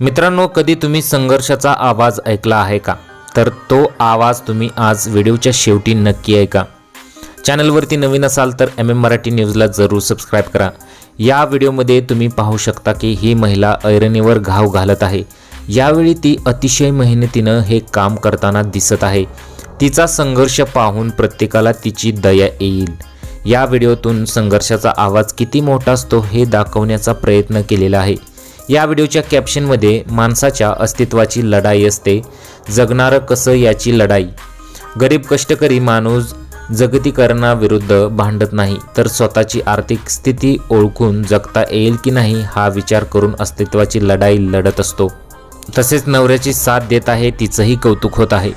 मित्रांनो कधी तुम्ही संघर्षाचा आवाज ऐकला आहे का? तर तो आवाज तुम्ही आज व्हिडिओच्या शेवटी नक्की ऐका. चॅनलवरती नवीन असाल तर एम एम मराठी न्यूजला जरूर सबस्क्राईब करा. या व्हिडिओमध्ये तुम्ही पाहू शकता की ही महिला ऐरणीवर घाव घालत आहे. यावेळी ती अतिशय मेहनतीनं हे काम करताना दिसत आहे. तिचा संघर्ष पाहून प्रत्येकाला तिची दया येईल. या व्हिडिओतून संघर्षाचा आवाज किती मोठा असतो हे दाखवण्याचा प्रयत्न केलेला आहे. या व्हिडिओच्या कॅप्शनमध्ये माणसाच्या अस्तित्वाची लढाई असते. जगणारं कसं याची लढाई? गरीब कष्टकरी माणूस जगतीकरणाविरुद्ध भांडत नाही तर स्वतःची आर्थिक स्थिती ओळखून जगता येईल की नाही हा विचार करून अस्तित्वाची लढाई लढत असतो. तसेच नवऱ्याची साथ देत आहे तिचंही कौतुक होत आहे.